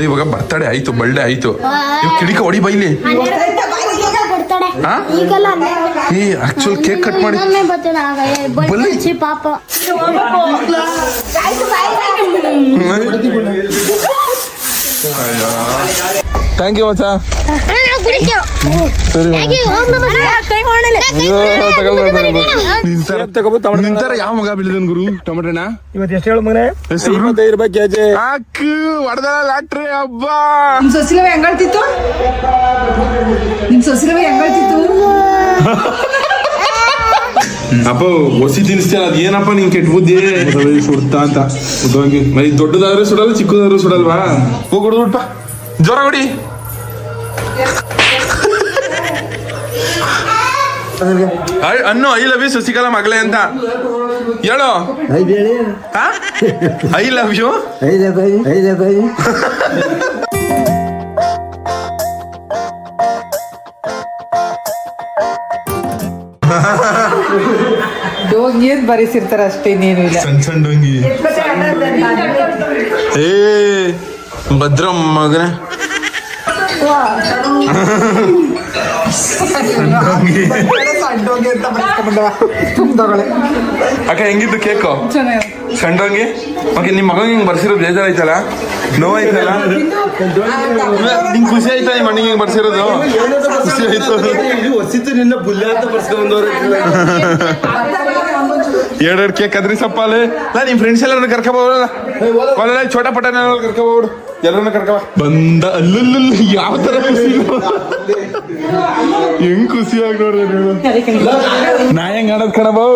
ಲೇ, ಇವಾಗ ಬರ್ತಡೆ ಆಯ್ತು ಬರ್ಡೇ ಆಯ್ತು ಇವ್ ಕಿಡಿಕ ಹೊಡಿ ಬೈಲಿ ಬರ್ತಾಳೆ ಹಾ? ಈಗೆಲ್ಲ ಹನ್ನೆರಡು. ಏ ಆಕ್ಚುಲ್ ಕೇಕ್ ಕಟ್ ಮಾಡಿ ಇನ್ನೊಮ್ಮೆ ಬರ್ತಾಳೆ ಆಗ ಏ, ಬಳ್ಳಿ ಬಳ್ಳಿ. ಹಚ್ಚಿ ಪಾಪ ಥ್ಯಾಂಕ್ ಯು ಮಚ್ಚ ಸರಿ ನಿಂತರ ಯಾವ ಗುರು ಇವತ್ತು ಅಪ್ಪ ಒಸಿ ತಿನ್ಸ್ತೇನೆ ಅದ್ ಏನಪ್ಪ ನಿನ್ ಕೆಟ್ಟ ಬುದ್ಧಿ ಸುಡ್ತಾ ಅಂತ ಮೈ ದೊಡ್ಡದಾದ್ರೆ ಸುಡಲ್ಲ ಚಿಕ್ಕದಾದ್ರೂ ಸುಡಲ್ವಾ ಹೋಗಿ ಜ್ವರ ಹೊಡಿ ಅನ್ನು ಐ ಲವ್ ಯು ಶಶಿಕಲಾ ಮಗಳೇ ಅಂತ. ಹೇಳು? I love you? ಡೋಂಗಿ ಏನ್ ಬರೀಸಿರ್ತಾರ ಅಷ್ಟೇ ನೀನು ಇಲ್ಲ. ಸಣ್ಣ ಸಣ್ಣ ಡೊಂಗಿ. ಏ ಭದ್ರ ಮಗನೇ. ತುಂಬ್ದೊಳಗೆ ಅಕ್ಕ ಹೆಂಗಿದ್ದು ಕೇಕು? ಸಂಡೋಂಗಿ ಓಕೆ ನಿಮ್ಮ ಮಗಂಗೆ ಹಿಂಗೆ ಬರ್ಸಿರೋ ಬೇಜಾರಾಯ್ತಲ್ಲ? ಐತಲ್ಲ ನಿಂಗೆ ಖುಷಿ ಆಯ್ತಾ ನಿಮ್ಮ ಮಣ್ಣಿಗೆ ಹಿಂಗೆ ಬರ್ಸಿರೋದು? ಖುಷಿ ಆಯ್ತು. ಹೊಸಿತು ನಿನ್ನ ಬುಲ್ಲೆ ಅಂತ ಬರ್ಸ್ಕೊಂಡ್ಬಂದವ್ರೆ ಎರಡೆರಡು ಕೇಕ್ ಅದ್ರಿ ಸಪ್ಪಾಲೆ ನಾ ನಿಮ್ಮ ಫ್ರೆಂಡ್ಸ್ ಎಲ್ಲರನ್ನ ಕರ್ಕೊಬೋದಲ್ಲ ಒಳ್ಳೆ ಚೋಟ ಪಟನ ಕರ್ಕೊಬೋಡು ಎಲ್ಲರನ್ನ ಕರ್ಕೊ ಬಂದ ಅಲ್ಲಲ್ಲ ಯಾವ ತರ ಖುಷಿ ಹೆಂಗ್ ಖುಷಿ ಆಗಿ ನೋಡ್ರಿ ನೀವು? ನಾ ಹೆಂಗ್ ಆಡೋದ್ ಕಣಬೋ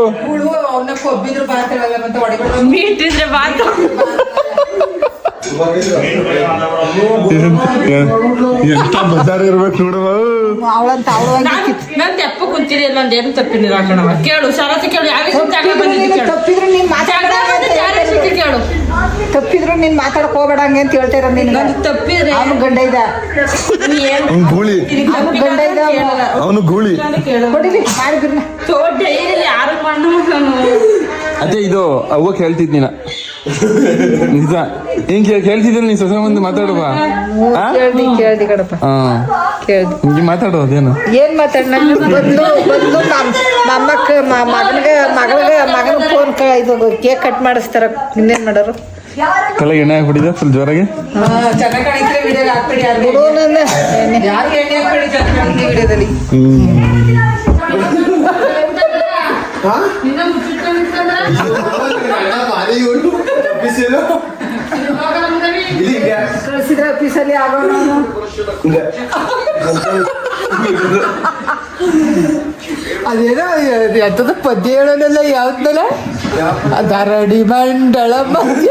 ಮೀಟಿದ್ರೆ ಬಾತು. ಎಂತ ಬಜಾರ್ ಇರ್ಬೇಕು ಅವಳವಾಗಿ ನಾನ್ ತೆಪ್ಪ ಕುಂತಿರಿ ನಂದು ಏನು ತಪ್ಪಿನಿಲ್ಲ ಕಣವ ಕೇಳು ಶರತ್ ಕೇಳು ಯಾವ ವಿಷಯ ಜಾಗ ಬಂದಿದ್ದು ಕೇಳು. ತಪ್ಪಿದ್ರು ನೀನ್ ಮಾತಾಡ ಕೇಳು. ತಪ್ಪಿದ್ರು ನೀನ್ ಮಾತಾಡಕ್ ಹೋಗ್ಬೇಡಂಗೆ ಅಂತ ಹೇಳ್ತಾರ ನಿನ್ ನಂದು ತಪ್ಪಿದ್ರೆ ಅವನು ಗಂಡ ಇದ್ದ. ನೀ ಏನು ಅವ್ನ್ ಗೂಳಿ. ಅವ್ನು ಗಂಡ ಇದ್ದ ಅವನು. ಗೂಳಿ. ಕೊಡಿಲಿ ಮಾಡಿದ್ರನ್ನ ಯಾರು ಮಣ್ಣು ಅದೇ ಇದು ಅವ್ವ ಕೇಳ್ತಿದ್ ನೀನ. ನಿಜ. ಹಿಂಗ್ ಕೇಳ್ತಿದ್ದಿಲ್ಲ ನೀನ್ ಸೊಸೆ ಮುಂದೆ ಮಾತಾಡುವ? ಕೇಳ್ದಿ ಕೇಳ್ದಿ ಕೇಳ್ದಿ. ಹಿಂಗೆ ಮಾತಾಡು ಅದೇನು? ಏನ್ ಮಾತಾಡ ಬಂದು ಬಂದು ಮೊಮ್ಮಕ್ಕ ಮಗನಿಗೆ ಮಗಳಿಗೆ ಮಗನ ಫೋನ್ ಇದು ಕೇಕ್ ಕಟ್ ಮಾಡಿಸ್ತಾರ. ಇನ್ನೇನ್ ಮಾಡೋರು? ತಲೆಗೆ ಎಣ್ಣೆ ಹಾಕ್ಬಿಟ್ಟಿದೆ ಸ್ವಲ್ಪ ಜೋರಾಗಿ. ಆಫೀಸಲ್ಲಿ ಆಗೋಣ. ಅದೇನೋ ಎಂತದ ಪದ್ಯ ಹೇಳೋನಲ್ಲ ಯಾವ್ದಲ್ಲ ದರಡಿ ಮಂಡಳ ಮಧ್ಯ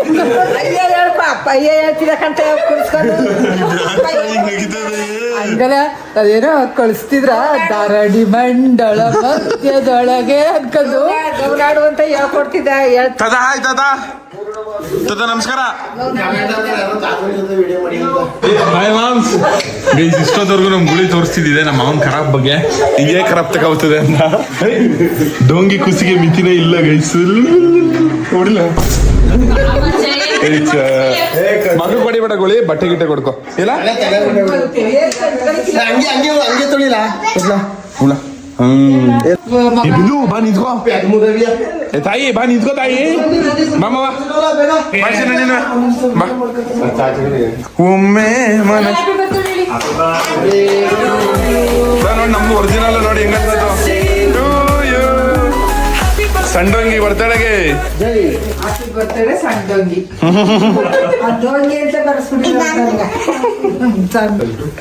ಅಯ್ಯ ಹೇಳಪ್ಪ ಅಪ್ಪ ಅಯ್ಯ ಹೇಳ್ತಿದ ಕಂತ ಕುಡಿಸ್ಕೊಂಡು ಹಂಗಲ್ಲ ಅದೇನೋ ಕಳಿಸ್ತಿದ್ರ ದರಡಿ ಮಂಡಳ ಮಧ್ಯದೊಳಗೆ ಅನ್ಕೊಂಡು ಅಂತ ಹೇಳ್ಕೊಡ್ತಿದ್ದ ಹೇಳ್ತ ತದ ನಮಸ್ಕಾರ. Hi moms. ಗೈಸ್ ಇಷ್ಟೊತ್ತವರೆಗೂ ನಮ್ಮ ಗುಳಿ ತೋರಿಸ್ತಿದ್ದಿದೆ ನಮ್ಮ ಮಾವನ್ ಖರಾಬ್ ಬಗ್ಗೆ. ಹಿಂಗೆ ಖರಾಬ್ ತಗೋತದೆ ಅಂತ. ಡೋಂಗಿ ಕುಸಿಗೆ ಮಿತಿನೇ ಇಲ್ಲ ಗೈಸ್. ನೋಡಿಲ್ಲ? ಪಡಿ ಬೇಡ ಗುಳಿ ಬಟ್ಟೆ ಗಿಟ್ಟೆ ಕೊಡ್ಕೋ. ಇಲ್ಲ? ಹಂಗೆ ಹಂಗೆ ಹಂಗೆ ತೊಳಿಲ್ಲ ಏ, ಬಿಂದು ಬಾ ನಿಂತ್ಕೋ ಏ ತಾಯಿ ಬಾ ನಿಂತ್ಕೋ ತಾಯಿ ಮಾಮ ಬಾ ಒಮ್ಮೆ ಮನ ನೋಡಿ ನಮ್ದು ಒರಿಜಿನಲ್ ನೋಡಿ ಹೆಂಗಂತದ್ದು ಸಂಡಂಗಿ ಬರ್ತಡೆಗೆ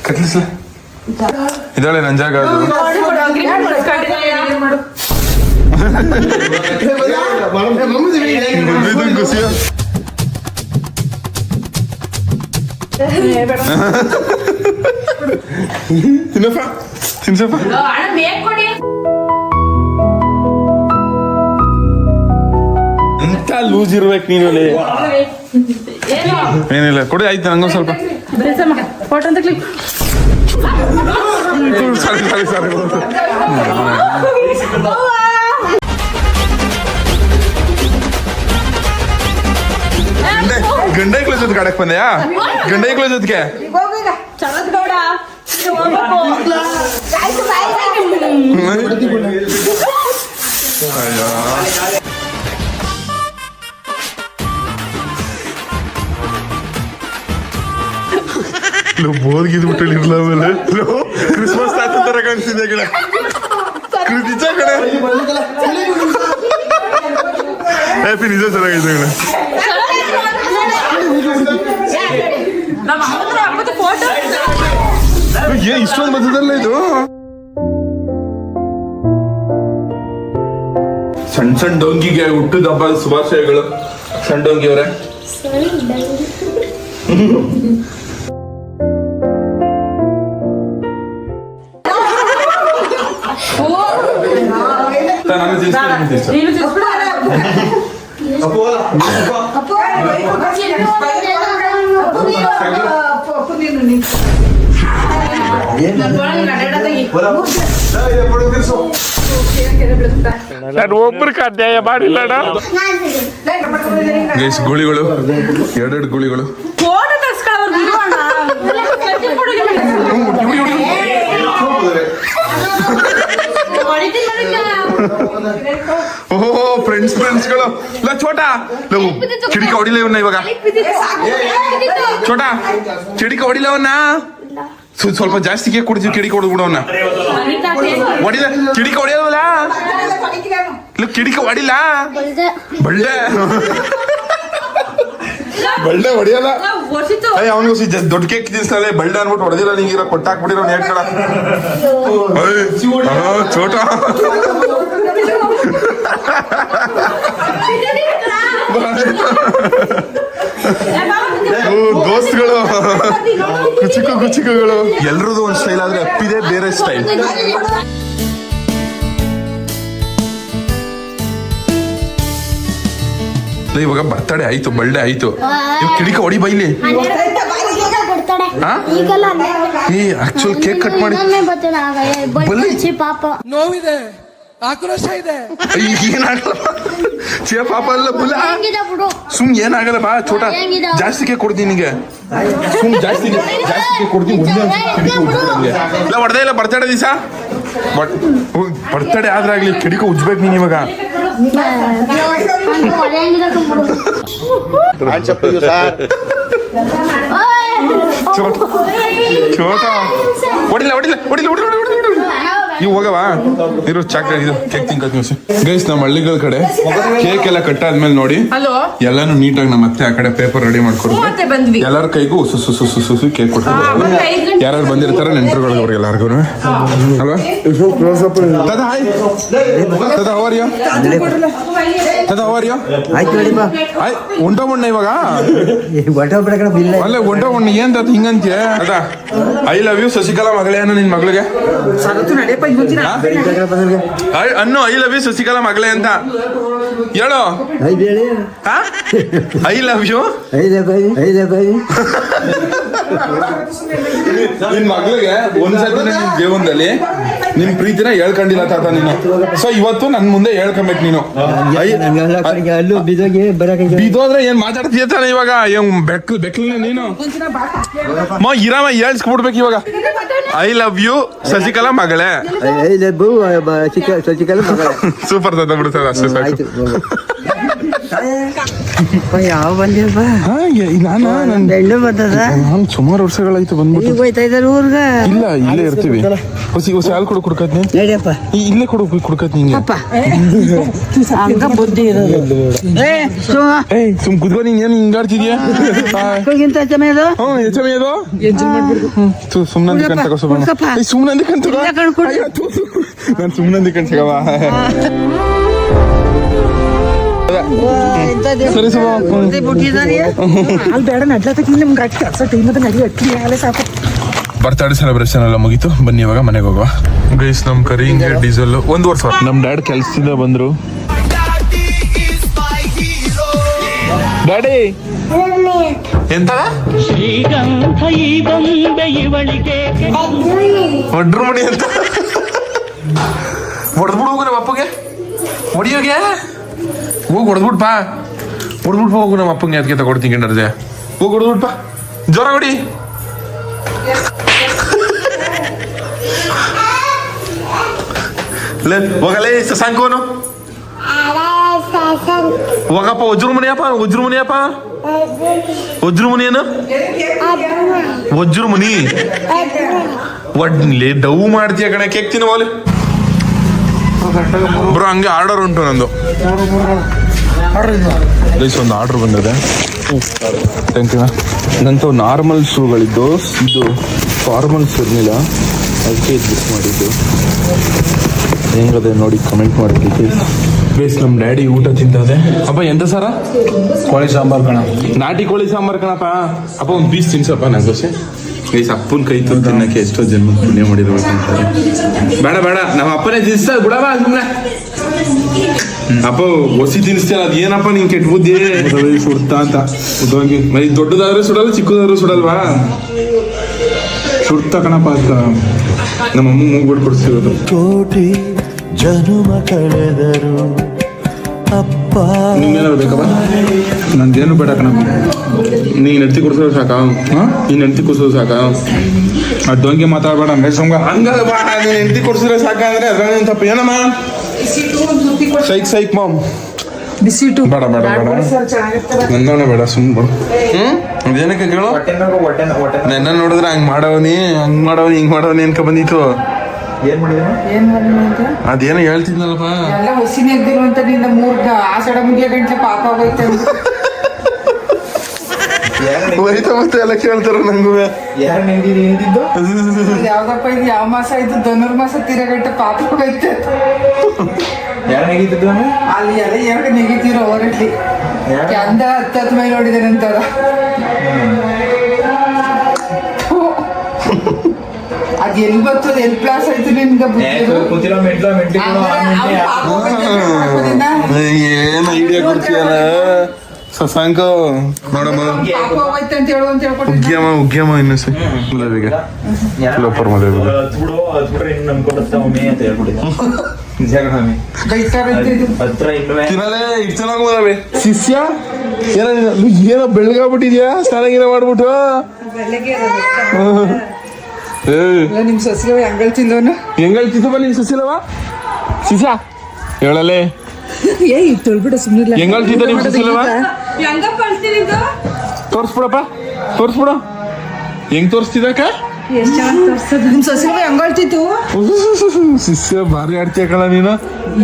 ಕತ್ಲಿಸ್ಲ. ಇದಾಳೆ ನನ್ ಜಾಗ ತಿನ್ನಪ್ಪ ತಿನ್ಸಪ್ಪ. ಎಂತ ಲೂಸ್ ಇರ್ಬೇಕು ನೀನು ಏನಿಲ್ಲ ಕೊಡಿ ಆಯ್ತು ನಂಗೊಂದು ಸ್ವಲ್ಪ. ಫೋಟೋ ಅಂತ ಕ್ಲಿಕ್ ಸಾರಿ ಸಾರಿ ಸಾರಿ ಗಂಡ ಐಕ್ಳ ಜೊತೆ ಆಡಕ್ ಬಂದ್ಯಾ? ಗಂಡ ಐಕ್ಳ ಜೊತೆಗೆ? ಶರತ್ ಅಯ್ಯೋ ಬೋದ್ಗಿದ್ ಬಿಟ್ಟಿರ್ಲ ಆಮೇಲೆ. ಕ್ರಿಸ್ಮಸ್ ತಾತ ತರ ಕಾಣಿಸ್ತಿದೆ ಕಣ? ನಿಜ ಹ್ಯಾಪಿ ನಿಜ ಚೆನ್ನಾಗಿದೆ ಫೋಟೋ ಏನ್ ಇಷ್ಟೊಂದು ಮಧ್ಯದಲ್ಲ ಇದು? ಸಣ್ಣ ಸಣ್ಣ ಡೊಂಗಿಗೆ ಹುಟ್ಟಿದ ಹಬ್ಬದ ಶುಭಾಶಯಗಳು. ಸಣ್ಣ ಡೊಂಗಿ. ಅವರೇ ನೀನು ಒಬ್ಬರಿಗೆ ಅನ್ಯಾಯ ಮಾಡಿಲ್ಲ ಗುಳಿಗಳು. ಎರಡೆರಡು ಗುಳಿಗಳು. ಓಹೋ ಫ್ರೆಂಡ್ಸ್ ಫ್ರೆಂಡ್ಸ್ಗಳು. ಇಲ್ಲ ಚೋಟ ನಾವು ಚಿಡಿಕ ಹೊಡಿಲೇವನ್ನ ಇವನ್ನ ಇವಾಗ. ಚೋಟ ಚಿಡಿಕ ಹೊಡಿಲೇವನ್ನ ಅವನ್ನ ಸ್ವಲ್ಪ ಜಾಸ್ತಿ ಕೇಕ್ ಕೊಡ್ತೀವಿ ಕಿಡಿಕ ಹೊಡೆದು ಬಿಡೋನ್ನ ಹೊಡಿಲ್ಲ ಕಿಡಿಕ ಹೊಡಿಯೋದಲ್ಲ? ಇಲ್ಲ ಕಿಡಿಕ ಹೊಡಿಲ್ಲ ಬಳ್ಳೆ ಬಳ್ಳೆ ಹೊಡೆಯಲ್ಲ. ಅಯ್ಯ ಅವನಿಗೂ ದೊಡ್ಡ ಕೇಕ್ ತಿನ್ಸಲ್ಲ ಬಳ್ಳೆ ಅನ್ಬಿಟ್ಟು ಹೊಡೆದಿಲ್ಲ ನಿಂಗೆ ಕೊಟ್ಟಾಕ್ಬಿಟ್ಟಿರೋ ಕಡ ಚೋಟ. ದೋಸ್ತ್ಗಳು. ಕುಚಿಕ ಕುಚಿಕಗಳು. ಎಲ್ರದ್ದು ಒಂದ್ ಸ್ಟೈಲ್ ಆದ್ರೆ ಅಪ್ಪಿದೆ ಬೇರೆ ಸ್ಟೈಲ್ ಇವಾಗ ಬರ್ತಡೆ ಆಯ್ತು ಬಳ್ಳೆ ಆಯ್ತು. ಇವಾಗ ಕಿಡಿಕ ಹೊಡಿ ಬೈಲಿ ಏ ಆಕ್ಚುಲ್ ಕೇಕ್ ಕಟ್ ಮಾಡಿ. ಪಾಪ. ನೋವಿದೆ ಆಕ್ರೋಶ ಇದೆ. ಏನಾಗಲ್ಲ. ಚೇ ಪಾಪ ಅಲ್ಲ ಬುಲ್ಲ. ಸುಮ್ ಏನಾಗಲ್ಲ ಬಾ ಚೋಟ ಜಾಸ್ತಿ ಕೇಕ್ ಕೊಡ್ತೀನಿ ನಿನಗೆ ಸುಮ್ ಜಾಸ್ತಿ ಜಾಸ್ತಿ ಕೇಕ್ ಕೊಡ್ತೀನಿ. ಇಲ್ಲ ಹೊಡೆದೇ ಇಲ್ಲ ಬರ್ತಡೆ ದಿವಸ. ಬರ್ತಡೆ ಆದ್ರಾಗ್ಲಿ ಕಿಡಿಕ ಉಜ್ಬೇಕು ನೀನ್ ಇವಾಗ. ಹೆಂಗಿದೆ ಬಿಡು ಚೋಟ ಚೋಟ ಹೊಡಿಲ್ಲ ಹೊಡಿಲ್ಲ ಹೊಡಿಲ್ಲ ಹೊಡಿಲ್ಲ ಹೊಡಿಲ್ಲ ನೀವು ಹೋಗವಾ ಇರೋ ಚಾಕ್ ಇದು ಕೇಕ್ ತಿನ್ಕೋತೀನಿ ಗೈಸ್ ನಮ್ಮ ಹಳ್ಳಿಗಳ ಕಡೆ ಕೇಕ್ ಎಲ್ಲ ಕಟ್ಟಾದ್ಮೇಲೆ ನೋಡಿ ಹಲೋ ಎಲ್ಲಾನು ನೀಟಾಗಿ ನಮ್ಮ ಅತ್ತೆ ಆ ಕಡೆ ಪೇಪರ್ ರೆಡಿ ಮಾಡ್ಕೊಡ್ತೀವಿ ಎಲ್ಲರ ಕೈಗೂ ಸುಸು ಸುಸು ಸುಸು ಕೇಕ್ ಕೊಟ್ಟು ಮತ್ತೆ ಐದು ಗಂಟೆ ಯಾರು ಬಂದಿರ್ತಾರೆ ನೆಂಟರುಗಳು ಅವ್ರಿಗೆ ಎಲ್ಲಾರ್ಗು ಅಲ್ವಾ ದಾದಾ ಹಾಯ್ ದಾದಾ ಅವರ್ಯ ದಾದಾ ಅವರ್ಯ ಆಯ್ತು ಹೇಳಿ ಬಾ. ಆಯ್ ಉಂಟ ಮಣ್ಣ ಇವಾಗ? ಹೊಟ್ಟೆ ಕಡೆ ಬಿಲ್ಲ ಅಲ್ಲ ಉಂಟ ಮಣ್ಣ ಏನ್ ತಾತ ಹಿಂಗಂತೀಯ? ಅದಾ ಐ ಲವ್ ಯು ಶಶಿಕಲಾ ಮಗಳೇ ಅನ್ನು ನಿನ್ ಮಗಳಿಗೆ? ಅನ್ನು ಐ ಲವ್ ಯು ಶಶಿಕಲಾ ಮಗಳೇ ಅಂತ. ಹೇಳು? ಐ ಹೇಳಿ. ಐ ಲವ್ ಯು ನಿನ್ ಮಗಳಿಗೆ ಒಂದ್ಸತಿ ನಿನ್ ಜೀವನದಲ್ಲಿ ನಿನ್ ಪ್ರೀತಿನ ಹೇಳ್ಕೊಂಡಿಲ್ಲ ತಾತ ನೀನು. ಸೊ ಇವತ್ತು ನನ್ ಮುಂದೆ ಹೇಳ್ಕೊಬೇಕು ನೀನು. ಬಿದೋದ್ರೆ ಏನ್ ಮಾತಾಡ್ತೀಯ ತಾನೆ ಇವಾಗ? ಏನ್ ಬೆಕ್ಕ ಬೆಕ್ಲ ನೀನು? ಮ ಇರಾಮ ಹೇಳ್ಸ್ಬಿಡ್ಬೇಕು ಇವಾಗ. ಐ ಲವ್ ಯು ಶಶಿಕಲಾ ಮಗಳೇ? ಚಿಕ್ಕಲ್ಲ ಮಗಳ ಸೂಪರ್ ತಂದ ಬಿಡ್ತದ ಅಷ್ಟೇ ಸಾಕು. ಯಾವ ಬಂದಿಲ್ಪ ನಾನು ಬರ್ತದ ನಾನು ಸುಮಾರು ವರ್ಷಗಳಾಯ್ತು ಈಗ ಬಂದ್ಬಿಟ್ಟು. ಹೋಯ್ತಾ ಇದ್ದಾರೆ ಊರ್ಗ? ಇಲ್ಲ ಇಲ್ಲೇ ಇರ್ತೀವಿ. ಹೊಸ ಹೊಸ ಹಾಲು ಕೊಡು ಕುಡ್ಕತ್ನಿ. ನಡಿಯಪ್ಪ ಇಲ್ಲೇ ಕೊಡು ಕುಡ್ಕತ್ ನಿಂಗೆ ಅಪ್ಪ. ಹಂಗ ಬುದ್ಧಿ ಇರೋದು. ಏ ಸುಮ ಏಯ್ ಸುಮ್ ಕುದ್ಕೊ ನೀನ್ ಏನ್ ಹಿಂಗಾಡ್ತಿದ್ಯಾ ಕಣ್ ತಗೋ ಸುಮ್ಮನೆ ಕಂತು ಅಯ್ಯೋ, ತು, ತು. ನಾನ್ ಸುಮ್ನಂದಿ ಕಣ್ ಸಿಗವ ಸರಿ ಅಲ್ಲಿ ಬೇಡ ನಡ್ಲತ್ತಕ್ಕೆ ನಿಮ್ಗೆ ಅಟ್ಟಿ ಕೆಲಸ ಟೈಮ್ ಅದ ನಡಿ ಅಟ್ಟಿ ಅಲ್ಲೇ ಸಾಕು. ಬರ್ತಡೇ ಸೆಲೆಬ್ರೇಷನ್ ಎಲ್ಲ ಮುಗೀತು. ಬನ್ನಿ ಇವಾಗ ಮನೆಗೆ ಹೋಗುವ. ಗೈಸ್ ನಮ್ ಕರಿ ಹಿಂಗೆ ಡೀಸೆಲ್ ಒಂದು ವರ್ಷ. ನಮ್ ಡ್ಯಾಡ್ ಕೆಲ್ಸದಿಂದ ಬಂದ್ರು. ಡ್ಯಾಡಿ. ಎಂತ? ಶ್ರೀಗಂಧ ಈ ಬೊಂಬೆ ಇವಳಿಗೆ. ಒಡ್ರು ಮಣಿ ಅಂತ. ಹೊಡೆದ್ಬಿಡು ಹೋಗು ನಮ್ಮ ಅಪ್ಪಗೆ. ಹೊಡಿಯೋಗೆ ಹೋಗಿ. ಹೊಡೆದ್ಬಿಟ್ಟು ಪಾ ಹೊಡ್ಬಿಟ್ಟು ಹೋಗು ನಮ್ಮ ಅಪ್ಪಂಗೆ ಅದಕ್ಕೆ ತಗೊಡ್ತೀನಿ ಕಂಡ್ರೆ ಹೋಗಿ ಹೊಡ್ಬಿಟ್ಪ ಜ್ವರ ಹೊಡಿ. ಲೇ ಹೋಗಲೇ ಸಸಾಂಕೋನು. ಹೋಗಪ್ಪ ಉಜ್ರ ಮನೆಯಪ್ಪ ವಜ್ರ ಮುನಿಯಪ್ಪ ವಜ್ರ ಮುನಿ ಏನು? ವಜ್ರ ಮುನಿ ಒಡ್ಲಿ ಡವ್ ಮಾಡ್ತೀಯ ಕಣೆ, ಕೇಕ್ ತಿನ್ನುವಲ್ಲಿ ಬ್ರೋ, ಹಂಗೆ ಆರ್ಡರ್ ಉಂಟು ನಂದು. ಪ್ಲೀಸ್ ಒಂದು ಆರ್ಡರ್ ಬಂದಿದೆ. ಥ್ಯಾಂಕ್ ಯು ನಂತ ನಾರ್ಮಲ್ ಶೂಗಳಿದ್ದು, ಇದು ಫಾರ್ಮಲ್ಸ್ ಇರಲಿಲ್ಲ ಅದಕ್ಕೆ ಇದು ಬುಕ್ ಮಾಡಿದ್ದು. ಹೆಂಗದೆ ನೋಡಿ ಕಮೆಂಟ್ ಮಾಡಿ ಬೇಸ್ ನಮ್ಮ ಡ್ಯಾಡಿ ಊಟ ತಿಂತದೆ. ಅಪ್ಪ ಎಂತ ಸರ? ಕೋಳಿ ಸಾಂಬಾರ್ ಕಣ ನಾಟಿ ಕೋಳಿ ಸಾಂಬಾರ್ ಕಣಪ್ಪ. ಅಪ್ಪ ಒಂದು ಪೀಸ್ ತಿನ್ಸಪ್ಪ ನಂಗೆ ದೋಸೆ ಪ್ಲೀಸ್ ಅಪ್ಪನ ಕೈ ತುತ್ತು ತಿನ್ನಕ್ಕೆ ಎಷ್ಟೋ ಜನ್ಮ ಪುಣ್ಯ ಮಾಡಿರ್ಬೇಕು ಅಂತಾರೆ ಬೇಡ ಬೇಡ ನಮ್ಮ ಅಪ್ಪನೇ ತಿನ್ಸ್ತಾ ಬಿಡವ ಸುಮ್ಮನೆ ಅಪ್ಪ ಒಸಿ ತಿನ್ಸ್ತೇನೆ ಅದು ಏನಪ್ಪ ನಿಂಗೆ ಕೆಟ್ಟ ಬುದ್ಧಿ? ಸುಡ್ತಾ ಅಂತ. ಉದ್ದಂಗಿ ಮರಿ ದೊಡ್ಡದಾದ್ರೆ ಸುಡಲ್ಲ ಚಿಕ್ಕದಾದ್ರೂ ಸುಡಲ್ವಾ? ಸುಡ್ತಾ ಕಣಪ್ಪ ಅಂತ ನಮ್ಮ ಅಮ್ಮ ಮೂಗ್ಬಿಟ್ಟು ಕೊಡಿಸಿರೋದು ಕೋಟಿ ಜನುಮ ಕಳೆದರು. ಅಪ್ಪ. ನಂದೇನು ಬೇಡ ಕಣ ನೀನ್ ಹೆಂಡತಿ ಕೊಡ್ಸೋದು ಸಾಕ? ನೀನ್ ಹೆಂಡತಿ ಕೊಡ್ಸೋದು ಸಾಕ? ಅಡ್ಡೋಂಗೆ ಮಾತಾಡಬೇಡ ಹಂಗೆ ಸುಮ್ಗ ಹಂಗಲ್ಲ ಬಾ ನೀನ್ ಹೆಂಡತಿ ಕೊಡ್ಸಿದ್ರೆ ಸಾಕ ಅಂದ್ರೆ ಅದ್ರಾಗ ತಪ್ಪ? ಏನಮ್ಮ? ಸೈಕ್ ಸೈಕ್ ಮಾಮ್. ಬಿಸಿಟ್ಟು ಬೇಡ ಬೇಡ ಬೇಡ. ನಂದೋಣ ಬೇಡ ಸುಮ್ ಬಿಡು. ಹ್ಮ್? ಅದೇನಕ್ಕೆ ಕೇಳು? ನನ್ನ ನೋಡಿದ್ರೆ ಹಂಗ್ ಮಾಡವನಿ ಹಂಗ್ ಮಾಡವನಿ ಹಿಂಗ್ ಮಾಡವನಿ ಅನ್ಕೊ ಬಂದಿತ್ತು. ಏನ್ ಮಾಡಿದ್ರು ಅಂತ? ಅದೇನೋ ಹೇಳ್ತಿದ್ನಲ್ಲಪ್ಪ. ಎಲ್ಲ ಹೊಸಿನ ಎದ್ದಿರುವಂತ ನಿನ್ನ ಮೂರ್ ಸಡ ಮುಗಿಯ ಗಂಟೆ ಪಾಪ ಹೋಯ್ತು ಹೋಯ್ತಾ ಮತ್ತೆ ಎಲ್ಲ ಕೇಳ್ತಾರ ನಂಗೂ. ಯಾವ್ದಪ್ಪ ಇದು ಯಾವ ಮಾಸ ಇದು? ಧನುರ್ಮಾಸ ತೀರಗಂಟೆ ಪಾಪ ಹೋಯ್ತು ಅಲ್ಲಿ ಎಲ್ಲ ಎರಡು ನೆಗಿತೀರೋ ಅಂದ ಹತ್ತತ್ತು ಅದ್ ಬರ್ತದೆ ಎಲ್ಲಿ ಪ್ಲಾಸ್ ಆಯ್ತು ನಿನ್ಗೆ? ಏನ್ ಐಡಿಯಾ ಕೊಡ್ತೀಯಲ್ಲ ಸಸಾಂಕ ನೋಡಮ್ಮ. ಇನ್ನು ಲೋಪರ್ ಮದುವೆ. ಶಿಷ್ಯ? ಏನ ಏನೋ ಬೆಳಗಾಗ್ಬಿಟ್ಟಿದ್ಯಾ ಸ್ನಾನ ಗಿನ ಮಾಡ್ಬಿಟ್ಟು? ನಿಮ್ ಸಸಿಲವ ಹೆಂಗಲ್ ತಿಂದವನು? ಹೆಂಗ್ ಹೇಳ್ತಿದ್ದವ ನಿಮ್ ಸುಶೀಲವ ಶಿಷ್ಯ ಹೇಳಲೇ. ಏಯ್ ತೊಳ್ಬಿಡ ಸುಮ್ಮನೆ ಹೆಂಗಲ್ ತಿಂದ ನಿಮ್ ಸಸಿಲವ ಹೆಂಗಪ್ಪ ಅಳ್ತೀನಿ ಇದು? ತೋರ್ಸ್ಬಿಡಪ್ಪ ತೋರ್ಸ್ಬಿಡ. ಹೆಂಗ್ ತೋರಿಸ್ತಿದ್ದಕ್ಕ ನಿಮ್ ಸೊಸೆ ಹೆಂಗಳ್ತಿತ್ತು ಶಿಷ್ಯ ಭಾರಿ ಆಡ್ತೀಯ ಕಣ ನೀನು.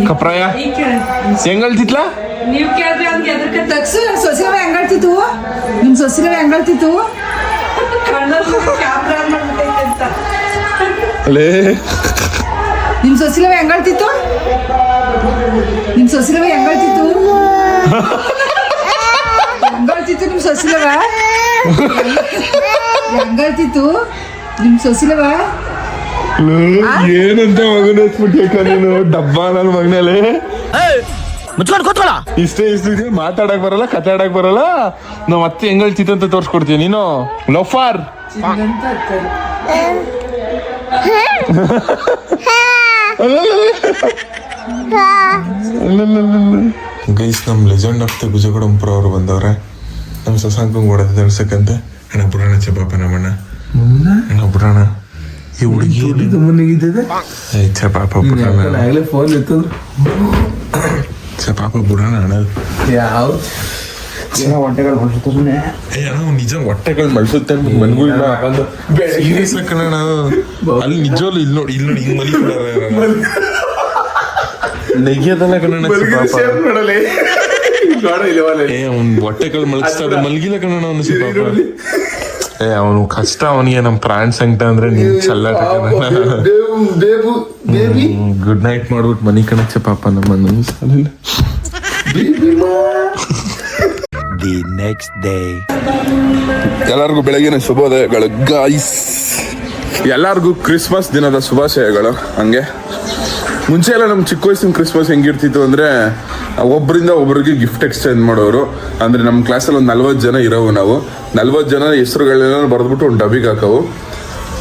ಕಪ್ರಾಯ. ಹೆಂಗ್ ಹೇಳ್ತಿತ್ಲಾ ನೀವ್ ಕೇಳ್ರಿ ಅವ್ನಿಗೆ ಎದಕ್ಕೆ ತಗ್ಸು ಸೊಸೆ ಹೆಂಗಳ್ತಿತ್ತು ನಿಮ್ ಸೊಸೆ ಹೆಂಗಳ್ತಿತ್ತು ಕಣ್ಣಲ್ಲಿ ಕ್ಯಾಮ್ರಾ ಅಲೇ ನಿಮ್ ಸೊಸಿಲವ ಹೆಂಗಳ್ತಿತ್ತು? ನಿಮ್ ಸೊಸಿಲವ ಹೆಂಗಳ್ತಿತ್ತು? ಹೆಂಗಳ್ತಿತ್ತು ನಿಮ್ ಸೊಸಿಲವ? ಹೆಂಗಳ್ತಿತ್ತು ನಿಮ್ ಸೊಸಿಲವ? ಏನಂತ ಮಗನ ನೀನು? ಡಬ್ಬ ನನ್ನ ಮಗನಲ್ಲಿ? ಮುಚ್ಕೊಂಡು ಕೂತ್ಕೊಳ್ಳ. ಇಷ್ಟೇ ಇಷ್ಟು ಮಾತಾಡಕ್ ಬರಲ್ಲ ಕತೆ ಆಡಕ್ ಬರಲ್ಲ. ನಾವ್ ಮತ್ತೆ ಹೆಂಗಳ್ತಿತ್ತು ಅಂತ ತೋರ್ಸ್ಕೊಡ್ತೀವಿ ನೀನು ಲೋಫಾರ್. ಗೈಸ್ ನಮ್ಮ ಲೆಜೆಂಡ್ ಆಫ್ ದ ಗುಜಗಡಂಪುರ ಅವರು ಬಂದವ್ರೆ. ನಮ್ಮ ಸಸಾಂಕಂಗ್ ಓಡದ ತರ್ಸಕ್ಕಂತೆ ಅಣ್ಣ ಪುರಾಣ ಚಪಾಪ ನಮ್ಮಣ್ಣ. ಅಣ್ಣ ಪುರಾಣ. ಈ ಹುಡುಗಿ ಚಪಾಪ ಪುರಾಣ. ಫೋನ್ ಎತ್ತಂದ್ರು. ಚಪಾಪ ಪುರಾಣ ಅಣ್ಣ. ಯಾವ? ಹೊಟ್ಟೆಗಳು ಸುಮ್ಮನೆ ಅವ್ನ್ ನಿಜ ಹೊಟ್ಟೆಗಳು ಮಳ್ಸುತ್ತೆ ಸೀರಿಯಸ್ ಅಲ್ಲಿ ನಿಜವಲ್ಲ ಇಲ್ಲಿ ನೋಡಿ ಇಲ್ಲಿ ನೋಡಿ ಹಿಂಗ್ ಮಲಿ ನೆಗಿಯದಲ್ಲ ಏ ಅವ್ನ್ ಹೊಟ್ಟೆಗಳು ಮಲಗಿಸ್ತಾ ಮಲಗಿಲ್ಲ ಕಣಣ್ಣ ಅವನು ಏ ಅವನು ಕಷ್ಟ ಅವನಿಗೆ ನಮ್ ಪ್ರಾಣ್ ಸಂಕಟ ಅಂದ್ರೆ ನೀನ್ ಚಲ್ಲಾಟ ಗುಡ್ ನೈಟ್ ಮಾಡ್ಬಿಟ್ಟು ಮನಿ ಕಣಕ್ಕೆ ಪಾಪ ನಮ್ಮ ಸಾಲಿಲ್ಲ ದಿ ನೆಕ್ಸ್ಟ್ ಡೇ ಎಲ್ಲರಿಗೂ ಬೆಳಗಿನ ಶುಭೋದಯಗಳು ಗಾಯ್ಸ್ ಎಲ್ಲರಿಗೂ ಕ್ರಿಸ್ಮಸ್ ದಿನದ ಶುಭಾಶಯಗಳು, ಹಂಗೆ. ಮುಂಚೆ ಎಲ್ಲ ನಮ್ಮ ಚಿಕ್ಕ ವಯಸ್ಸಿನ ಕ್ರಿಸ್ಮಸ್ ಹೆಂಗಿರ್ತಿತ್ತು ಅಂದ್ರೆ ಒಬ್ಬರಿಂದ ಒಬ್ಬರಿಗೆ ಗಿಫ್ಟ್ ಎಕ್ಸ್ಚೇಂಜ್ ಮಾಡೋರು. ಅಂದ್ರೆ ನಮ್ಮ ಕ್ಲಾಸಲ್ಲಿ ಒಂದು ನಲ್ವತ್ತು ಜನ ಇರೋವು ನಾವು. ನಲ್ವತ್ತು ಜನ ಹೆಸರುಗಳನ್ನ ಬರೆದ್ಬಿಟ್ಟು ಒಂದು ಡಬ್ಬಿಗೆ ಹಾಕವು.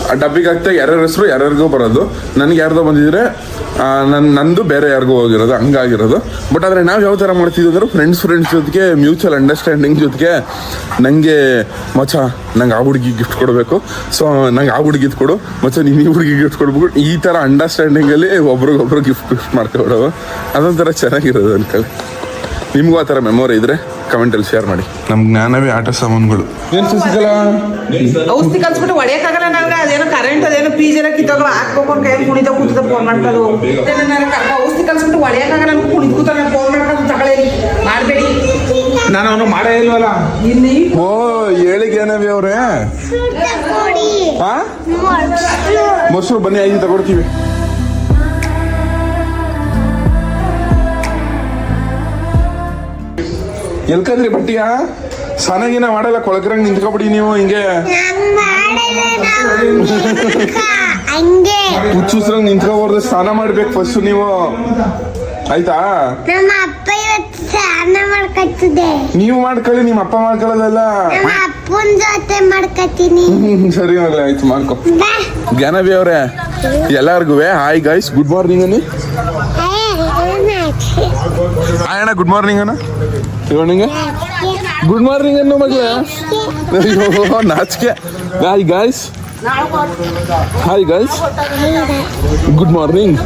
ಆ ಡಬ್ಬಿಗೆ ಹಾಕ್ತಾ ಯಾರ್ಯಾರ ಹೆಸರು ಯಾರ್ಯಾರಿಗೂ ಬರೋದು. ನನಗೆ ಯಾರ್ದೋ ಬಂದಿದ್ರೆ ನನ್ನ ನಂದು ಬೇರೆ ಯಾರಿಗೂ ಹೋಗಿರೋದು, ಹಂಗಾಗಿರೋದು. ಬಟ್ ಆದರೆ ನಾವು ಯಾವ ಥರ ಮಾಡ್ತಿದ್ವಿ ಅಂದ್ರೆ ಫ್ರೆಂಡ್ಸ್ ಫ್ರೆಂಡ್ಸ್ ಜೊತೆಗೆ ಮ್ಯೂಚುವಲ್ ಅಂಡರ್ಸ್ಟ್ಯಾಂಡಿಂಗ್ ಜೊತೆಗೆ ನನಗೆ ಮಚ, ನಂಗೆ ಆ ಹುಡುಗಿ ಗಿಫ್ಟ್ ಕೊಡಬೇಕು. ಸೊ ನಂಗೆ ಆ ಹುಡುಗಿದ್ ಕೊಡು. ಮಚ, ನೀನು ಈ ಹುಡುಗಿ ಗಿಫ್ಟ್ ಕೊಡ್ಬೇಕು ಈ ಥರ ಅಂಡರ್ಸ್ಟ್ಯಾಂಡಿಂಗಲ್ಲಿ ಒಬ್ರಿಗೊಬ್ರು ಗಿಫ್ಟ್ ಗಿಫ್ಟ್ ಮಾಡ್ಕೊಬಿಡೋದು. ಅದೊಂಥರ ಚೆನ್ನಾಗಿರೋದು ಅನ್ಕೊಳ್ಳಿ ನಿಮಗೂ ಆ ಥರ ಮೆಮೊರಿ ಇದ್ರೆ ಕಮೆಂಟಲ್ಲಿ ಶೇರ್ ಮಾಡಿ. ನಮ್ಮ ಜ್ಞಾನವೇ ಆಟ ಸಾಮಾನುಗಳು. ಏನು ಸಿಗಲ್ಲ? ಔಷಧಿ ಕಲ್ಸ್ಬಿಟ್ಟು ಒಡೆಯಕ್ಕಾಗಲ್ಲ ನಂಗೆ ಅದೇನೋ ಕರೆಂಟ್ ಅದೇನೋ ಪೀಸ್ ಎಲ್ಲ ಕಿತ್ತೋಗ ಹಾಕ್ಬೇಕು ಅಂತ ಕೈಯಲ್ಲಿ ಕುಣಿತ ಕೂತದ ಫೋನ್ ಮಾಡ್ಕೊಳ್ಳೋದು ಔಷಧಿ ಕಲ್ಸ್ಬಿಟ್ಟು ಒಡೆಯಕ್ಕಾಗಲ್ಲ ಅಂತ ಕುಣಿತ ಕೂತಾನೆ ಫೋನ್ ಮಾಡ್ಕೊಂಡು ತಗೊಳ್ಳೇರಿ ಮಾಡಬೇಡಿ. ನಾನು ಅವನು ಮಾಡೇ ಇಲ್ವಲ್ಲ? ಇಲ್ಲಿ. ಓ ಹೇಳಿ ಜ್ಞಾನವಿ ಅವರೇ ಮೊಸರು ಬನ್ನಿ ಐದು ತಗೊಡ್ತೀವಿ. ಎಲ್ಕಂದ್ರಿ ಬಟ್ಟಿಯ ಸನಗಿನ ಮಾಡಲ್ಲ ಕೊಳಕರಂಗ್ ನಿಂತ್ಕೊಬಿಡಿ ನೀವು ಹಿಂಗೆ. ಹುಚ್ಚುಸ್ರಂಗ್ ನಿಂತ್ಕೋಬಾರ್ದು ಸ್ನಾನ ಮಾಡ್ಬೇಕು ಫಸ್ಟ್ ನೀವು. ಆಯ್ತಾ? ನೀವು ಮಾಡ್ಕೊಳ್ಳಿ ನಿಮ್ಮ ಅಪ್ಪ ಮಾಡ್ಕೊಳ್ಳೋದಲ್ಲ. ಸರಿ ಮಗಳೇ ಆಯ್ತು ಮಾಡ್ಕೊ. ಜ್ಞಾನವಿ ಅವರೇ ಎಲ್ಲಾರ್ಗು ಹಾಯ್ ಗಾಯ್ಸ್ ಗುಡ್ ಮಾರ್ನಿಂಗ್ ಅನ್ನಿ. ಹಾಯ್ ಅಣ್ಣ ಗುಡ್ ಮಾರ್ನಿಂಗ್ ಅಣ್ಣ. ಇವನಿಗೆ ಗುಡ್ ಮಾರ್ನಿಂಗ್ ಅನ್ನು ಮಗಳ ಅಯ್ಯೋ ನಾಚಿಕೆ hi guys hi guys good morning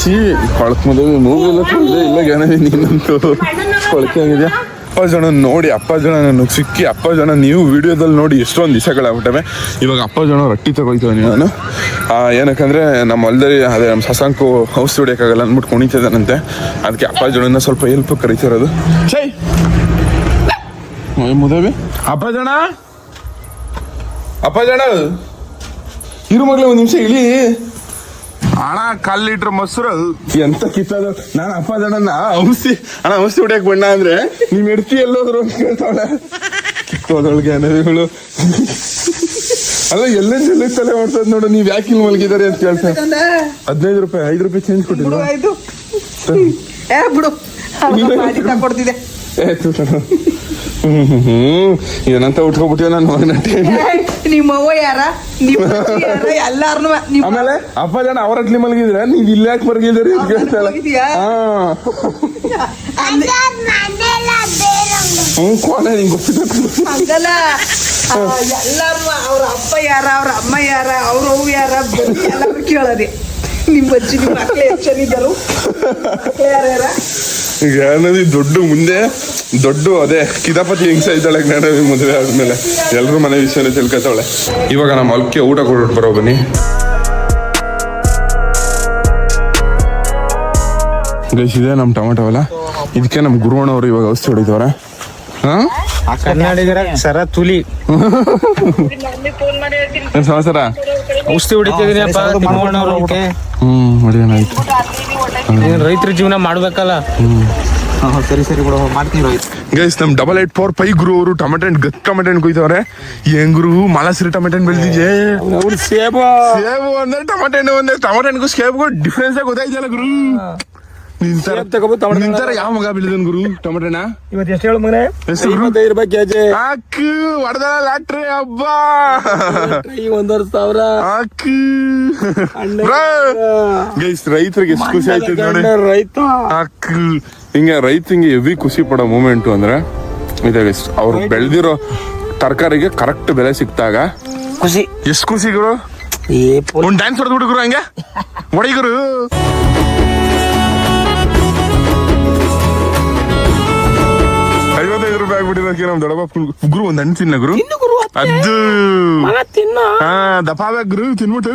ಛೀ ಕೊಳಕ್ ಮದುವೆ ಮೂವಿ ಎಲ್ಲ ತಂದೆ ಇಲ್ಲ ಜ್ಞಾನವಿ ನೀನಂತೂ ಕೊಳಕೆ ಆಗಿದೆಯಾ ಅಪ್ಪ ಜನ ನೋಡಿ, ಅಪ್ಪ ಜನ ನನಗೆ ಸಿಕ್ಕಿ, ಅಪ್ಪ ಜನ ನೀವು ವಿಡಿಯೋದಲ್ಲಿ ನೋಡಿ ಎಷ್ಟೊಂದು ದಿವಸಗಳಾಗ್ಬಿಟ್ಟವೆ ಇವಾಗ ಅಪ್ಪ ಜನ ರೊಟ್ಟಿ ತಗೊಳ್ತೀವಿ ನಾನು. ಏನಕ್ಕಂದರೆ ನಮ್ಮ ಹೊಲದಲ್ಲಿ ಅದೇ ನಮ್ಮ ಸಸಾಂಕು ಔಷಧಿ ಹೊಡಿಯೋಕ್ಕಾಗಲ್ಲ ಅಂದ್ಬಿಟ್ಟು ಕುಣಿತಿದ್ದಾನಂತೆ. ಅದಕ್ಕೆ ಅಪ್ಪ ಜನ ಸ್ವಲ್ಪ ಹೆಲ್ಪ್ ಕರಿತಿರೋದು. ಸೈ ಮುದವಿ. ಅಪ್ಪ ಜನ? ಅಪ್ಪ ಜನ! ಇರು ಮಗ್ಳು ಒಂದು ನಿಮಿಷ ಇಳಿ. ಅಣ್ಣ ಕಾಲ್ ಲೀಟರ್ ಮೊಸರು ಎಂತ ಕಿತ್ತದು? ನಾನು ಅಪ್ಪ ಜನ ಔಷಧಿ ಅಣ್ಣ ಔಷಧಿ ಹೊಡಿಯಕ್ ಬಣ್ಣ ಅಂದ್ರೆ ನೀವ್ ಎಡ್ತಿ ಎಲ್ಲೋದ್ರು ಅಂತ ಕೇಳ್ತಾವಳೆ ಕಿತ್ತೋದೊಳಗೆ ಅನ್ನೋದು ಅಲ್ಲ ಎಲ್ಲ ಎಲ್ಲ ತಲೆ ಮಾಡ್ತದ ನೋಡು ನೀವ್ ಯಾಕೆ ಇಲ್ಲಿ ಮಲಗಿದಾರೆ ಅಂತ ಕೇಳ್ತಾ. ಹದಿನೈದು ರೂಪಾಯಿ ಐದು ರೂಪಾಯಿ ಚೇಂಜ್ ಏ ಬಿಡು. ಮಾಡಿ ಹ್ಮ್ ಏನಂತ ಉಟ್ಕೊಬಿಟ್ಟಿವ ನನ್ನ ಮಗನ ನಿಮ್ಮ ಅವ್ವ ಯಾರ? ನಿಮ್ಮ ಯಾರ? ಎಲ್ಲಾರ್ನು ನಿಮ್ಮ ಆಮೇಲೆ ಅಪ್ಪ ಜನ ಅವರ ಅಟ್ಲಿ ಮಲಗಿದ್ರ? ನೀವ್ ಇಲ್ಲ ಯಾಕೆ ಮಲಗಿದ್ರಿ ಅಂತ ಕೇಳ್ತಾಳೆ. ಹ್ಮ್ ಕೋಣ ನಿಂಗೆ ಗೊತ್ತಿಲ್ಲ ಹಂಗಲ್ಲ ಎಲ್ಲಾರು ಅವ್ರ ಅಪ್ಪ ಯಾರ ಅವ್ರ ಅಮ್ಮ ಯಾರ ಅವ್ರ ಅವ್ವ ಯಾರ ಎಲ್ಲಾರು ಕೇಳದೆ. ನಿಮ್ ಅಜ್ಜಿ ನಿಮ್ಮ ಮಕ್ಳು ಎಷ್ಟು ಜನ ಇದ್ದರು? ಜ್ಞಾನವಿ ದೊಡ್ಡ ಮುಂದೆ ದೊಡ್ಡ ಅದೇ ಕಿದಾಪತಿ ಹಿಂಗ್ಸ ಇದ್ದಾಳೆ ಜ್ಞಾನವಿ ಮದುವೆ ಆದ್ಮೇಲೆ. ಎಲ್ಲರೂ ಮನೆ ವಿಷಯನೇ ತಿಳ್ಕೊತಾವಳೆ. ಇವಾಗ ನಮ್ಮ ಅಲ್ಕೆ ಊಟ ಕೊಡ್ಬಿಟ್ಟು ಬರೋ ಬನ್ನಿ. ಗೈಸ್ ಇದೆ ನಮ್ಮ ಟೊಮೆಟೊ ಅಲ್ಲ? ಇದಕ್ಕೆ ನಮ್ಮ ಗುರುವಣ್ಣವರು ಇವಾಗ ಔಷಧಿ ಹೊಡಿತವ್ರೆ. ಆ ಕನ್ನಡಿಗರ ಸರ ತುಲಿ. ಸಮಾಚಾರ? ಔಷಧಿ. ಹ್ಮ್ ಹೊಡಿಯೋಣ ಆಯ್ತು. ರೈತರ ಜೀವನ ಮಾಡ್ಬೇಕಲ್ಲ. ಸರಿ ಸರಿ ಬಿಡು ಮಾಡ್ತೀನಿ ಗೈಸ್ ನಮ್ ಡಬಲ್ ಏಟ್ ಫೋರ್ ಫೈವ್ ಗುರು ಅವರು ಟೊಮೆಟೊ ಹಣ್ಣು ಗತ್ ಟೊಮೆಟೊ ಹಣ್ಣು ಕುಯ್ತವ್ರೆ. ಹೆಂಗ್ರು ಮಲಸರಿ ಟೊಮೆಟೊ ಹಣ್ಣು ಬೆಳೆದಿದೆ ಅವ್ರು ಸೇಬು. ಸೇಬು ಅಂದ್ರೆ ಟೊಮೆಟೊ ಹಣ್ಣು ಒಂದೇ ಟೊಮೆಟೊ ಹಣ್ಣಿಗೂ ಸೇಬ್ಗೂ ಡಿಫ್ರೆನ್ಸ್ ಗೊತ್ತಾಯ್ತಲ್ಲ ಗುರು. ನಿಂತರ ತಗೋಬೋದು, ಟೊಮೆಟೊ. ನಿಂತರ ಯಾವ ಮಗ ಬೆಳೆದನ್ ಗುರು? ಟೊಮೆಟೋನ? ಇವತ್ತು ಎಷ್ಟು ಹೇಳು ಮಗನೇ? ಐವತ್ತೈದು ರೂಪಾಯಿ ಕೆಜಿ. ಅಕ್ಕು ಹೊಡೆದ ಲಾಟ್ರಿ ಹಬ್ಬ. ಈ ಒಂದೂವರೆ ಸಾವಿರ. ಹಾಕು. ಗೈಸ್ ರೈತರಿಗೆ ಎಷ್ಟು ಖುಷಿ ಆಯ್ತು ನೋಡಿ. ರೈತ. ಅಕ್ಕು ಹಿಂಗೆ ಎವಿ ಹೆವಿ ಖುಷಿ ಪಡೋ ಮೂಮೆಂಟು ಅಂದ್ರೆ ಇದೆ ಗೈಸ್ ಅವ್ರು ಬೆಳೆದಿರೋ ತರಕಾರಿಗೆ ಕರೆಕ್ಟ್ ಬೆಲೆ ಸಿಕ್ತಾಗ ಖುಷಿ. ಎಷ್ಟು ಖುಷಿ ಗುರು? ಒಂದು ಡ್ಯಾನ್ಸ್ ಹೊಡೆದು ಗುರು ಹಂಗೆ. ಹೊಡಿ ಗುರು ಬ್ಯಾಗ್ ರೂಪಾಯಿ ಆಗ್ಬಿಟ್ಟಿರೋದಕ್ಕೆ ನಮ್ ದೊಡ್ಡಪ್ಪ ಫುಲ್ ಗುರು ಒಂದ್ ಹಣ್ಣು ತಿನ್ನ ಗುರು ಗುರು ಅದು. ತಿನ್ನ. ಹಾ ದಪ್ಪ ಆಗ್ಬೇಕು ಗುರು ತಿನ್ಬಿಟ್ಟು.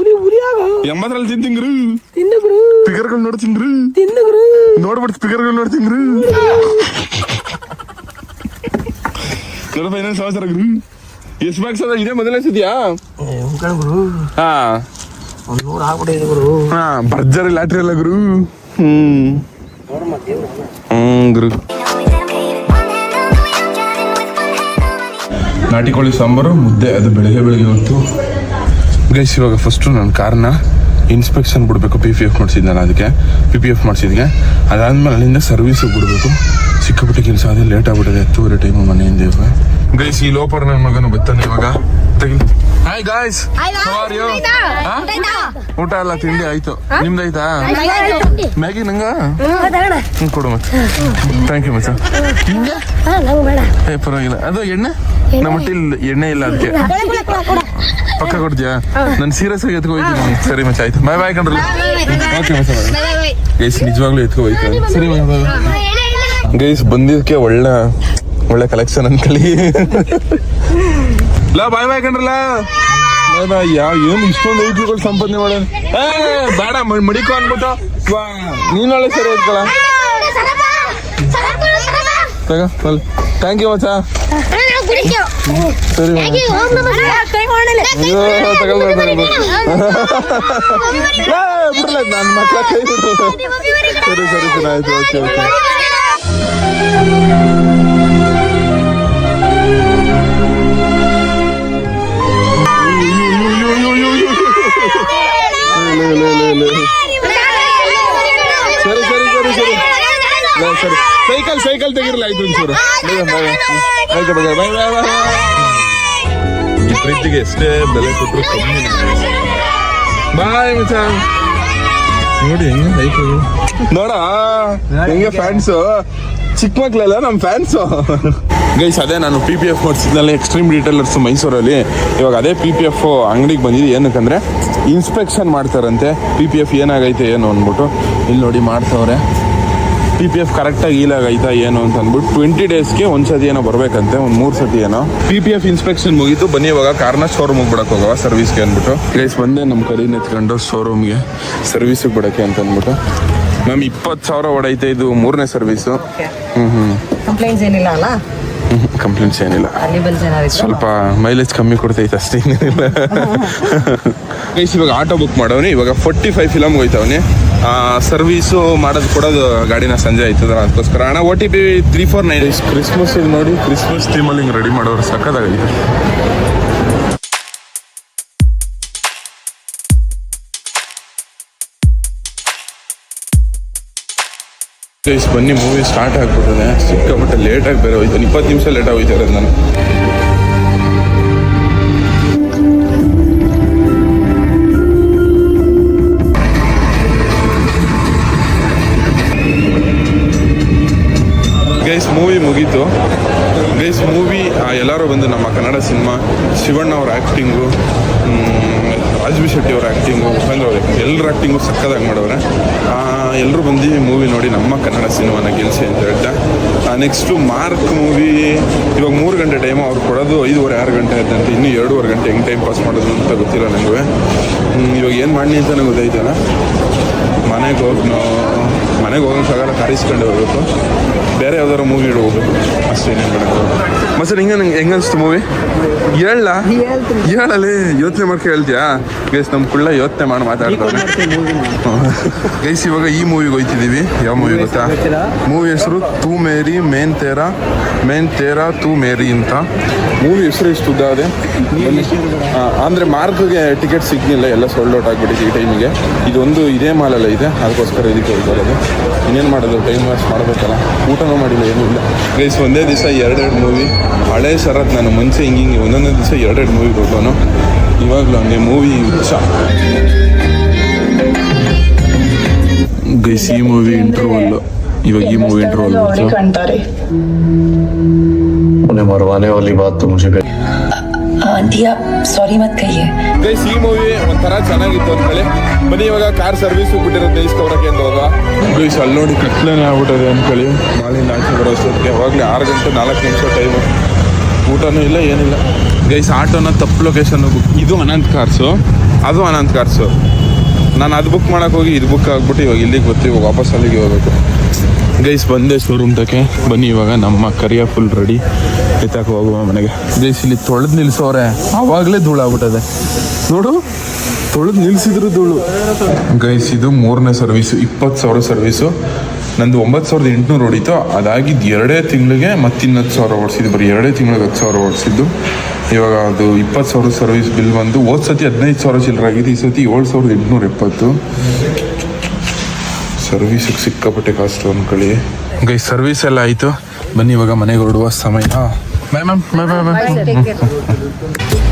ಉರಿ ಉರಿಯಾಗ ಎಂಬತ್ತರಲ್ಲಿ ತಿಂತೀನಿ ಗುರು. ತಿನ್ನು ಗುರು. ಸ್ಪಿಕರ್ಗಳು ನೋಡ್ತೀನಿ ಗುರು. ತಿನ್ನು ಗುರು. ನೋಡ್ಬಿಟ್ಟು ಸ್ಪಿಕರ್ಗಳು ನೋಡ್ತೀನಿ ಗುರು. ದೊಡ್ಡಪ್ಪ ಏನೇನು ಸಮಾಚಾರ ಗುರು. ಎಷ್ಟು ಬ್ಯಾಗ್ ಸದ ಇದೇ ಮೊದಲನೇ ಸತಿಯಾ ಗುರು. ಹಾ. ಒಂದ್ ನೂರು ಆಗ್ಬಿಟ್ಟಿದೆ ಗುರು. ಹಾ ಭರ್ಜರಿ ಲಾಟ್ರಿ ಅಲ್ಲ ಗುರು. ಹ್ಮ್. ಹ್ಮ್ ಗುರು. ನಾಟಿ ಕೋಳಿ ಸಾಂಬಾರು ಮುದ್ದೆ ಅದು ಬೆಳಿಗ್ಗೆ ಬೆಳಿಗ್ಗೆ ಹೊತ್ತು. ಗೈಸ್ ಇವಾಗ ಫಸ್ಟು ನನ್ನ ಕಾರ್ನ ಇನ್ಸ್ಪೆಕ್ಷನ್ ಬಿಡಬೇಕು ಪಿ ಪಿ ಎಫ್ ಮಾಡಿಸಿದ್ನಲ್ಲ ಅದಕ್ಕೆ. ಪಿ ಪಿ ಎಫ್ ಮಾಡಿಸಿದ್ಗೆ. ಅದಾದಮೇಲೆ ಅಲ್ಲಿಂದ ಸರ್ವಿಸಿಗೆ ಬಿಡಬೇಕು. ಸಿಕ್ಕಾಪಟ್ಟೆ ಕೆಲಸ ಅದೇ ಲೇಟ್ ಆಗ್ಬಿಟ್ಟಿದೆ ಹತ್ತುವರೆ ಟೈಮು ಮನೆಯಿಂದ ಇವಾಗ. ಗೈಸ್ ಈ ಲೋಪರ್ ನನ್ನ ಮಗನು ಬರ್ತಾನೆ ಇವಾಗ. ಹಾಯ್ ಗಾಯ್ಸ್ ಊಟ ಎಲ್ಲ ತಿಂಡಿ ಆಯ್ತು. ನಿಮ್ದಾಯ್ತಾ ಮ್ಯಾಗಿ ನಂಗ? ಕೊಡು ಮತ್ತೆ. ಥ್ಯಾಂಕ್ ಯು ಮಚ್ಚ. ಏ ಪರವಾಗಿಲ್ಲ. ಅದು ಎಣ್ಣೆ? ನಮ್ಮ ಹೊಟ್ಟಿಲ್ ಎಣ್ಣೆ ಇಲ್ಲ ಅದಕ್ಕೆ ಪಕ್ಕ ಕೊಡ್ತೀಯಾ? ನಾನು ಸೀರಿಯಸ್ ಆಗಿ ಎತ್ಕೊ ಹೋಯ್ತೀನಿ ಸರಿ ಮಚ್ಚ ಆಯ್ತು. ಬಾಯ್ ಬಾಯ್ ಕಂಡ್ರಲ್ಲ ಓಕೆ ಮಚ್ಚ ಗೈಸ್ ನಿಜವಾಗ್ಲೂ ಎತ್ಕೊ ಹೋಯ್ತು. ಸರಿ ಗೈಸ್ ಬಂದಿದ್ದಕ್ಕೆ ಒಳ್ಳೆ ಒಳ್ಳೆ ಕಲೆಕ್ಷನ್ ಅನ್ಕಳಿ ಲಾ ಬಾಯ್ ಬಾಯ್ ಕಂಡ್ರಲ್ಲ ಯಾವ ಏನು ಇಷ್ಟೊಂದು ಐಕ್ಳುಗಳು ಸಂಪಾದನೆ ಮಾಡ. ಬೇಡ ಮಡಿಕೋ ಅನ್ಬಿಟ್ಟು. ನೀನು ಒಳ್ಳೆ ಸರಿ ಎತ್ಕೊಳ. ತಗ ಥ್ಯಾಂಕ್ ಯು ಮಚ್ಚ. ಸರಿ ಮಚ್ಚ. ಅಯ್ಯೋ ತಗೊಳ್ಬೇಡ ತಗೊಳ್ಬೇಡ ಏ, ಬಿಡ್ಲ ನನ್ನ ಮಕ್ಳ ಕೈ ಬಿಡು ಸರಿ ಸರಿ ಸರಿ ಆಯ್ತು ಓಕೆ ಓಕೆ ಸರಿ ಸರಿ ಸರಿ ಸರಿ ಲೇ, ಸರಿ ಸೈಕಲ್ ತೆಗಿರಲ್ಲ ಆಯ್ತು ಒಂಚೂರು. ಬಾಯ್ ಬಾಯ್ ಈ ಪ್ರೀತಿಗೆ ಎಷ್ಟೇ ಬೆಲೆ ಕೊಟ್ಟರು ಕಮ್ಮಿ ಬಾಯ್, ಮಚ್ಚ. ನೋಡಿ, ಹೆಂಗೆ ಬೈಕ್ ನೋಡ, ಹೆಂಗೆ ಫ್ಯಾನ್ಸು. ಚಿಕ್ಕ ಮಕ್ಳೆಲ್ಲ ನಮ್ಮ ಫ್ಯಾನ್ಸು. ಗೈಸ್, ಅದೇ ನಾನು ಪಿ ಪಿ ಎಫ್ ಮಾಡಿಸಿದ್ನಲ್ಲ ಎಕ್ಸ್ಟ್ರೀಮ್ ಡೀಟೇಲರ್ಸ್ ಮೈಸೂರಲ್ಲಿ. ಇವಾಗ ಅದೇ ಪಿ ಪಿ ಎಫ್ ಅಂಗಡಿಗೆ ಬಂದಿದ್ದು ಏನಕ್ಕಂದ್ರೆ ಇನ್ಸ್ಪೆಕ್ಷನ್ ಮಾಡ್ತಾರಂತೆ. ಪಿ ಪಿ ಎಫ್ ಏನಾಗೈತೆ, ಏನು ಅಂದ್ಬಿಟ್ಟು. ಇಲ್ಲಿ ನೋಡಿ ಮಾಡ್ತವ್ರೆ. ಪಿ ಪಿ ಎಫ್ ಕರೆಕ್ಟಾಗಿ ಆಯ್ತಾ ಏನು ಅಂತ ಅಂದ್ಬಿಟ್ಟು ಟ್ವೆಂಟಿ ಡೇಸ್ಗೆ ಒಂದ್ಸತಿ ಏನೋ ಬರಬೇಕಂತೆ ಒಂದು ಮೂರು ಸತಿ ಏನೋ. ಪಿ ಪಿ ಎಫ್ ಇನ್ಸ್ಪೆಕ್ಷನ್ ಮುಗೀತು ಬನ್ನಿ ಇವಾಗ ಕಾರ್ನ ಶೋರೂಮಿಗೆ ಬಿಡಕ್ಕೆ ಹೋಗವ ಸರ್ವಿಸ್ಗೆ ಅಂದ್ಬಿಟ್ಟು. ಪ್ಲೇಸ್ ಬಂದೆ ನಮ್ಮ ಕರೀನ ಎತ್ಕೊಂಡು ಶೋರೂಮ್ಗೆ ಸರ್ವಿಸಿಗೆ ಬಿಡಕ್ಕೆ ಅಂತ ಅಂದ್ಬಿಟ್ಟು. ಮ್ಯಾಮ್ ಇಪ್ಪತ್ತು ಸಾವಿರ ಹೊಡೈತೆ ಇದು ಮೂರನೇ ಸರ್ವಿಸು ಹ್ಞೂ ಹ್ಞೂ ಕಂಪ್ಲೇಂಟ್ಸ್ ಏನಿಲ್ಲ ಅಲ್ಲ? ಕಂಪ್ಲೇಂಟ್ಸ್ ಏನಿಲ್ಲ. ಸ್ವಲ್ಪ ಮೈಲೇಜ್ ಕಮ್ಮಿ ಕೊಡ್ತೈತೆ ಅಷ್ಟೇ. ಇವಾಗ ಆಟೋ ಬುಕ್ ಮಾಡೋನಿ ಇವಾಗ ಫೋರ್ಟಿ ಫೈವ್ ಫಿಲಮ್ ಹೋಯ್ತವನಿ. ಸರ್ವೀಸು ಮಾಡೋದು ಕೊಡೋದು ಗಾಡಿನ ಸಂಜೆ ಆಯ್ತದ ಅದಕ್ಕೋಸ್ಕರ. ಅಣ್ಣ O T P three four nine Christmas ನೋಡಿ ಕ್ರಿಸ್ಮಸ್ ಥೀಮಲ್ಲಿ ಹಿಂಗೆ ರೆಡಿ ಮಾಡೋರು ಸಕ್ಕದಾಗಿದೆ ಬನ್ನಿ ಮೂವಿ ಸ್ಟಾರ್ಟ್ ಆಗ್ಬಿಟ್ಟಿದೆ. ಸಿಕ್ಕಾಪಟ್ಟೆ ಲೇಟಾಗಿ ಬೇರೆ ಹೋಯ್ತಾನೆ ಇಪ್ಪತ್ತು ನಿಮಿಷ ಲೇಟಾಗಿ ಹೋಯ್ತಾರೆ ನಾನು. ಗೈಸ್ ಮೂವಿ ಮುಗೀತು. ಗೈಸ್ ಮೂವಿ ಎಲ್ಲರೂ ಬಂದು ನಮ್ಮ ಕನ್ನಡ ಸಿನಿಮಾ, ಶಿವಣ್ಣ ಅವ್ರ ಆ್ಯಕ್ಟಿಂಗು ರಾಜ್ವಿ ಶೆಟ್ಟಿ ಅವ್ರ ಆ್ಯಕ್ಟಿಂಗು ಉಪೇಂದ್ರ ಅವ್ರ ಎಲ್ಲರ ಆ್ಯಕ್ಟಿಂಗು ಸಕ್ಕದಾಗಿ ಮಾಡವ್ರೆ ಎಲ್ಲರೂ ಬಂದು ಮೂವಿ ನೋಡಿ ನಮ್ಮ ಕನ್ನಡ ಸಿನಿಮಾನ ಗೆಲ್ಸಿ ಅಂತ ಹೇಳ್ತಾ ನೆಕ್ಸ್ಟು ಮಾರ್ಕ್ ಮೂವಿ ಇವಾಗ ಮೂರು ಗಂಟೆ ಟೈಮು ಅವ್ರು ಕೊಡೋದು ಐದುವರೆ, ಆರು ಗಂಟೆ ಆಯ್ತಂತೆ ಇನ್ನೂ ಎರಡೂವರೆ ಗಂಟೆ ಹೆಂಗೆ ಟೈಮ್ ಪಾಸ್ ಮಾಡೋದು ಅಂತ ಗೊತ್ತಿಲ್ಲ ನನಗೆ ಇವಾಗ ಏನು ಮಾಡಿ ನನಗೆ ಗೊತ್ತಾಯ್ತಲ್ಲ? ಮನೆಗೆ ಹೋಗಿ ಮನೆಗೆ ಹೋಗೋಕ್ಕಾಗಲ್ಲ ಕಾರಿಸ್ಕೊಂಡೆ ಹೋಗ್ಬೇಕು. ಬೇರೆ ಯಾವ್ದಾದ್ರು ಮೂವಿ ಇಡಬಹುದು ಅಷ್ಟೇ ಏನೇನು ಮಾಡೋದು ಮತ್ತೆ ಹಿಂಗೆ ನಂಗೆ ಹೆಂಗೆ ಅನಿಸ್ತು ಮೂವಿ ಹೇಳ ಹೇಳಲಿ ಯೋಚನೆ ಮಾಡ್ಕೊಂಡು ಹೇಳ್ತೀಯಾ? ಗೈಸ್ ನಮ್ಮ ಕುಳ್ಳ ಯೋಚನೆ ಮಾಡಿ ಮಾತಾಡ್ತಾರೆ ಗೈಸ್ ಇವಾಗ ಈ ಮೂವಿಗೆ ಹೋಯ್ತಿದ್ದೀವಿ. ಯಾವ ಮೂವಿ ಗೊತ್ತಾ? ಮೂವಿ ಹೆಸರು ತೂ ಮೇರಿ ಮೇನ್ ತೇರಾ ಮೇನ್ ತೇರಾ ತೂ ಮೇರಿ ಅಂತ. ಮೂವಿ ಹೆಸರು ಎಷ್ಟು ಉದ್ದ ಅದೇ. ಅಂದ್ರೆ ಮಾರ್ಕ್ಗೆ ಟಿಕೆಟ್ ಸಿಗ್ಲಿಲ್ಲ ಎಲ್ಲ ಸೋಲ್ಡ್ ಔಟ್ ಆಗ್ಬಿಟ್ಟಿದೆ ಈ ಟೈಮಿಗೆ ಇದೊಂದು ಇದೇ ಮಾಲಲ್ಲ ಇದೆ? ಅದಕ್ಕೋಸ್ಕರ ಇದಕ್ಕೆ ಹೋಗ್ತಾರೆ ಇನ್ನೇನು ಮಾಡೋದು? ಟೈಮ್ ವೇಸ್ಟ್ ಮಾಡಬೇಕಲ್ಲ. ಡ್ರಾಮಾನೂ ಮಾಡಿಲ್ಲ ಏನಿಲ್ಲ ಗೈಸ್ ಒಂದೇ ದಿವಸ ಎರಡೆರಡು ಮೂವಿ ಹಳೆ ಸರತ್ ನಾನು ಮುಂಚೆ ಹಿಂಗೆ ಹಿಂಗೆ ಒಂದೊಂದೇ ದಿವಸ ಎರಡೆರಡು ಮೂವಿ ಕೊಟ್ಟನು ಇವಾಗಲೂ ಹಂಗೆ ಮೂವಿ ಹುಚ್ಚ. ಗೈಸ್ ಈ ಮೂವಿ ಇಂಟ್ರೋಲ್ ಇವಾಗ ಈ ಮೂವಿ ಇಂಟರ್ವಲ್ ಕಾಣ್ತಾರೆ. ಮರವಾನೆ ಅಲ್ಲಿ ಬಾತ್ ಮುಂಚೆ ಆಂಟಿಯ ಸಾರಿ ಮತ್ ಕೈಯೇ ಗೈಸ್ ಈ ಮೂವಿ ಒಂಥರ ಚೆನ್ನಾಗಿತ್ತು ಅಂತ ಹೇಳಿ ಬನ್ನಿ ಇವಾಗ ಕಾರ್ ಸರ್ವಿಸ್ ಬಿಟ್ಟಿರುತ್ತೆ ಇಸ್ಕೊಬರಕ್ಕೆ ಅಂತ ಹೋಗ ಗೈಸ್ ಅಲ್ಲಿ ನೋಡಿ ಕತ್ಲೇನೆ ಆಗ್ಬಿಟ್ಟಿದೆ ಅಂದ್ಕೊಳ್ಳಿ. ನಾಳೆ ನಾಲ್ಕು ಬರೋ ಅಷ್ಟೊತ್ತಿಗೆ ಯಾವಾಗಲೇ ಆರು ಗಂಟೆ ನಾಲ್ಕು ನಿಮಿಷ ಟೈಮು ಊಟನೂ ಇಲ್ಲ ಏನಿಲ್ಲ. ಗೈಸ್ ಆಟೋನ ತಪ್ಪು ಲೊಕೇಶನ್ ಬುಕ್ ಇದು ಅನಂತ್ ಕಾರ್ಸು ಅದು ಅನಂತ್ ಕಾರ್ಸು ನಾನು ಅದು ಬುಕ್ ಮಾಡೋಕೆ ಹೋಗಿ ಇದು ಬುಕ್ ಆಗಿಬಿಟ್ಟು ಇವಾಗ ಇಲ್ಲಿಗೆ ಬರ್ತೀವಿ ವಾಪಸ್ ಅಲ್ಲಿಗೆ ಹೋಗ್ಬೇಕು. ಗೈಸ್ ಬಂದೆ ಶೋರೂಮ್ ತಕ್ಕೆ. ಬನ್ನಿ ಇವಾಗ ನಮ್ಮ ಕರಿಯ ಫುಲ್ ರೆಡಿ ಎತ್ತಕ್ಕೆ ಹೋಗುವ ಮನೆಗೆ. ಗೈಸ್ ಇಲ್ಲಿ ತೊಳೆದು ನಿಲ್ಸೋರೆ ಆವಾಗಲೇ ಧೂಳಾಗ್ಬಿಟ್ಟದೆ ನೋಡು. ತೊಳೆದು ನಿಲ್ಸಿದ್ರು ಧೂಳು. ಗೈಸ್ ಇದು ಮೂರನೇ ಸರ್ವಿಸು ಇಪ್ಪತ್ತು ಸಾವಿರ ಸರ್ವಿಸು. ನಂದು ಒಂಬತ್ತು ಸಾವಿರದ ಎಂಟುನೂರು ಹೊಡಿತು. ಅದಾಗಿದ್ದು ಎರಡೇ ತಿಂಗಳಿಗೆ ಮತ್ತಿನ್ನತ್ತು ಸಾವಿರ ಓಡಿಸಿದ್ದು ಬರೀ ಎರಡೇ ತಿಂಗಳಿಗೆ ಹತ್ತು ಸಾವಿರ ಓಡಿಸಿದ್ದು ಇವಾಗ ಅದು ಇಪ್ಪತ್ತು ಸಾವಿರ ಸರ್ವಿಸ್ ಬಿಲ್ ಬಂದು ಹೋದ ಸತಿ ಹದಿನೈದು ಸಾವಿರ ಚಿಲ್ಲರ ಆಗಿದೆ ಈ ಸತಿ ಏಳು ಸಾವಿರದ ಎಂಟುನೂರ ಎಪ್ಪತ್ತು. ಸರ್ವಿಸಿಗೆ ಸಿಕ್ಕಾಪಟ್ಟೆ ಕಾಸ್ಟ್ ಅಂದ್ಕೊಳ್ಳಿ ಗೈ ಸರ್ವಿಸ್ ಎಲ್ಲ ಆಯಿತು. ಬನ್ನಿ ಇವಾಗ ಮನೆಗೆ ಹೊರಡುವ ಸಮಯ. ಬಾಯ್ ಮ್ಯಾಮ್ ಬಾಯ್ ಬಾಯ್ ಬಾಯ್